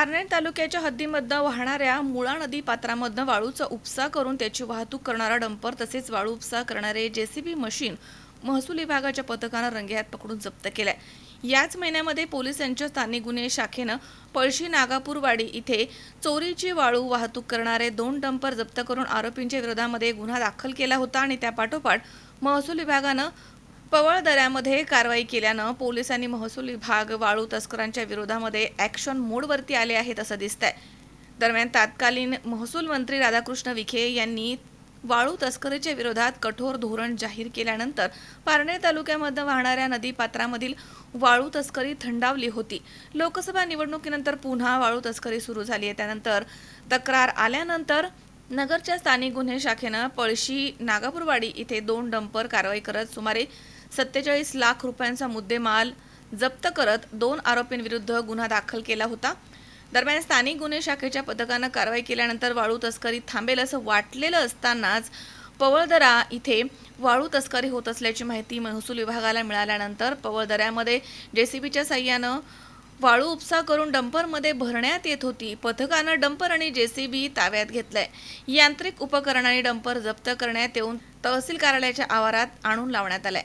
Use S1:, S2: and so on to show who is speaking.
S1: कारनेर तालुक्याच्या हद्दीमधनं वाहणाऱ्या मुळा नदी पात्रामधनं वाळूचा उपसा करून त्याची वाहतूक करणारा डंपर तसेच वाळू उपसा करणारे जेसीबी मशीन महसूल विभागाच्या पथकानं रंगेहात पकडून जप्त केलाय. याच महिन्यामध्ये पोलिसांच्या स्थानिक गुन्हे शाखेनं पळशी नागापूरवाडी इथे चोरीची वाळू वाहतूक करणारे दोन डंपर जप्त करून आरोपींच्या विरोधामध्ये गुन्हा दाखल केला होता आणि त्यापाठोपाठ महसूल विभागानं पवळ दऱ्यामध्ये कारवाई केल्यानं पोलिसांनी महसूल विभाग वाळू तस्करांच्या विरोधामध्ये ॲक्शन मोडवरती आले आहेत असं दिसतंय. दरम्यान तत्कालीन महसूल मंत्री राधाकृष्ण विखे यांनी वाळू तस्करीच्या विरोधात कठोर धोरण जाहीर केल्यानंतर पारनेर तालुक्यामध्ये वाहणाऱ्या नदीपात्रामधील वाळू तस्करी थंडावली होती. लोकसभा निवडणुकीनंतर पुन्हा वाळू तस्करी सुरू झाली आहे. त्यानंतर तक्रार आल्यानंतर नगरच्या स्थानिक गुन्हे शाखेनं पळशी नागापूरवाडी इथे दोन डंपर कारवाई करत सुमारे सत्तेचाळीस लाख रुपयांचा मुद्देमाल जप्त करत दोन आरोपींविरुद्ध गुन्हा दाखल केला होता. दरम्यान स्थानिक गुन्हे शाखेच्या पथकानं कारवाई केल्यानंतर वाळू तस्करी थांबेल असं वाटलेलं असतानाच पवळदरा इथे वाळू तस्करी होत असल्याची माहिती महसूल विभागाला मिळाल्यानंतर पवळदऱ्यामध्ये जेसीबीच्या साह्यानं वाळू उपसा करून डंपरमध्ये भरण्यात येत होती. पथकानं डंपर आणि जेसीबी ताब्यात घेतलंय. यांत्रिक उपकरणाने डंपर जप्त करण्यात येऊन तहसील कार्यालयाच्या आवारात आणून लावण्यात आलाय.